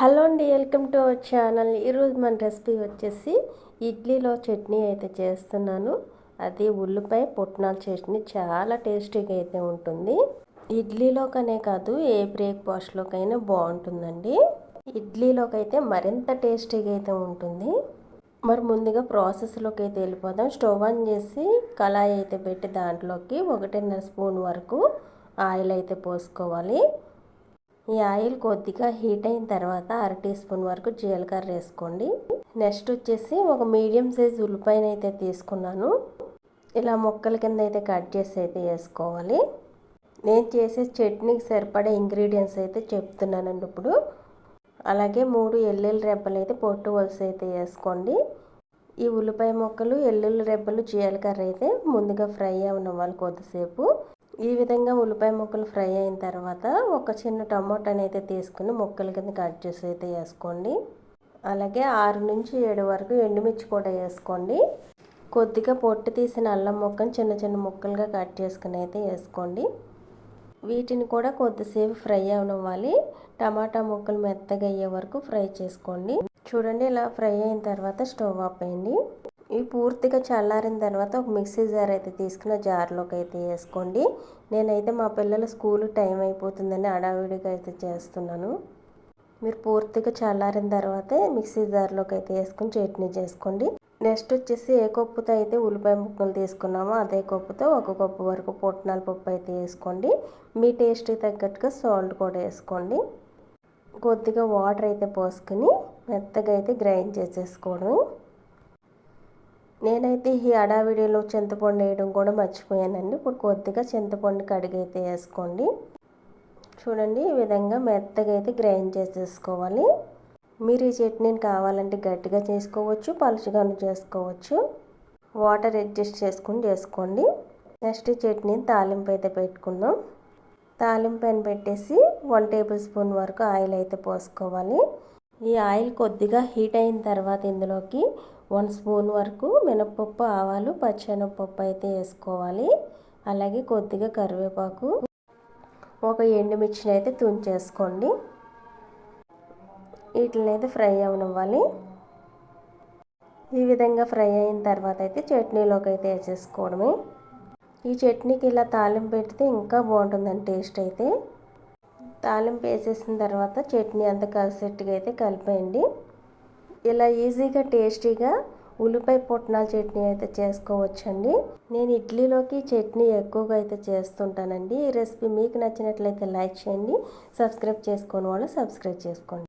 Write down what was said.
Hello అండి welcome to our channel. ఈరోజు మన రెసిపీ వచ్చేసి ఇడ్లీలో చట్నీ అయితే చేస్తున్నాను. అది ఉల్లిపాయ పుట్నాల చట్నీ చాలా టేస్టీగా అయితే ఉంటుంది. ఇడ్లీలోకనే కాదు ఏ బ్రేక్ఫాస్ట్లోకైనా బాగుంటుందండి. ఇడ్లీలోకైతే మరింత టేస్టీగా అయితే ఉంటుంది. మరి ముందుగా ప్రాసెస్లోకి అయితే వెళ్ళిపోదాం. స్టవ్ ఆన్ చేసి కళాయి అయితే పెట్టి దాంట్లోకి ఒకటిన్నర స్పూన్ వరకు ఆయిల్ అయితే పోసుకోవాలి. ఈ ఆయిల్ కొద్దిగా హీట్ అయిన తర్వాత అర టీ స్పూన్ వరకు జీలకర్ర వేసుకోండి. నెక్స్ట్ వచ్చేసి ఒక మీడియం సైజ్ ఉల్లిపాయన అయితే తీసుకున్నాను. ఇలా ముక్కల కింద అయితే కట్ చేసి అయితే వేసుకోవాలి. నేను చేసే చట్నీకి సరిపడే ఇంగ్రీడియంట్స్ అయితే చెప్తున్నానండి ఇప్పుడు. అలాగే మూడు ఎల్లుల్లి రెబ్బలు అయితే పొట్టు వలస అయితే వేసుకోండి. ఈ ఉల్లిపాయ ముక్కలు ఎల్లుల్లి రెబ్బలు జీలకర్ర అయితే ముందుగా ఫ్రై అవ్వనివ్వాలి కొద్దిసేపు ఈ విధంగా ఉల్లిపాయ ముక్కలు ఫ్రై అయిన తర్వాత ఒక చిన్న టమోటాని అయితే తీసుకుని ముక్కల కింద కట్ చేసి అయితే వేసుకోండి. అలాగే ఆరు నుంచి ఏడు వరకు ఎండుమిర్చి కూడా వేసుకోండి. కొద్దిగా పొట్టు తీసిన అల్లం ముక్కను చిన్న చిన్న ముక్కలుగా కట్ చేసుకుని అయితే వేసుకోండి. వీటిని కూడా కొద్దిసేపు ఫ్రై అవనివ్వాలి. టమాటా ముక్కలు మెత్తగా అయ్యే వరకు ఫ్రై చేసుకోండి. చూడండి ఇలా ఫ్రై అయిన తర్వాత స్టవ్ ఆపేయండి ఇవి పూర్తిగా చల్లారిన తర్వాత ఒక మిక్సీ జార్ అయితే తీసుకున్న జార్లోకి అయితే వేసుకోండి. నేనైతే మా పిల్లల స్కూల్ టైం అయిపోతుందని అడావిడిగా అయితే చేస్తున్నాను. మీరు పూర్తిగా చల్లారిన తర్వాతే మిక్సీ జార్లోకి అయితే వేసుకొని చట్నీ చేసుకోండి. నెక్స్ట్ వచ్చేసి ఏ కప్పుతో అయితే ఉల్లిపాయ ముక్కలు తీసుకున్నామో అదే కప్పుతో ఒక కప్పు వరకు పుట్నాల పప్పు అయితే వేసుకోండి. మీ టేస్ట్కి తగ్గట్టుగా సాల్ట్ కూడా వేసుకోండి. కొద్దిగా వాటర్ అయితే పోసుకొని మెత్తగా అయితే గ్రైండ్ చేసేసుకోవడం నేనైతే ఈ అడావిడిలో చింతపండు వేయడం కూడా మర్చిపోయానండి. ఇప్పుడు కొద్దిగా చింతపండు కడిగైతే వేసుకోండి. చూడండి ఈ విధంగా మెత్తగా అయితే గ్రైండ్ చేసేసుకోవాలి. మీరు ఈ చట్నీని కావాలంటే గట్టిగా చేసుకోవచ్చు పలుచగాను చేసుకోవచ్చు. వాటర్ అడ్జస్ట్ చేసుకుని చేసుకోండి. నెక్స్ట్ చట్నీని తాలింపు అయితే పెట్టుకుందాం. తాలింపు అని పెట్టేసి వన్ టేబుల్ స్పూన్ వరకు ఆయిల్ అయితే పోసుకోవాలి. ఈ ఆయిల్ కొద్దిగా హీట్ అయిన తర్వాత ఇందులోకి వన్ స్పూన్ వరకు మినప్పప్పు ఆవాలు పచ్చెనపప్పు అయితే వేసుకోవాలి. అలాగే కొద్దిగా కరివేపాకు. ఒక ఎండుమిర్చిని అయితే తుంచేసుకోండి. వీటిని అయితే ఫ్రై అవనివ్వాలి. ఈ విధంగా ఫ్రై అయిన తర్వాత అయితే చట్నీలోకి అయితే వేసేసుకోవడమే. ఈ చట్నీకి ఇలా తాలింపు పెడితే ఇంకా బాగుంటుందండి టేస్ట్ అయితే. తాలింపు వేసేసిన తర్వాత చట్నీ అంతా కలిసేట్టుగా అయితే కలిపేయండి. ఇలా ఈజీగా టేస్టీగా ఉల్లిపాయ పుట్నాల చట్నీ అయితే చేసుకోవచ్చండి. నేను ఇడ్లీలోకి చట్నీ ఎక్కువగా అయితే చేస్తుంటానండి. ఈ రెసిపీ మీకు నచ్చినట్లయితే లైక్ చేయండి సబ్స్క్రైబ్ చేసుకోని వాళ్ళు సబ్స్క్రైబ్ చేసుకోండి.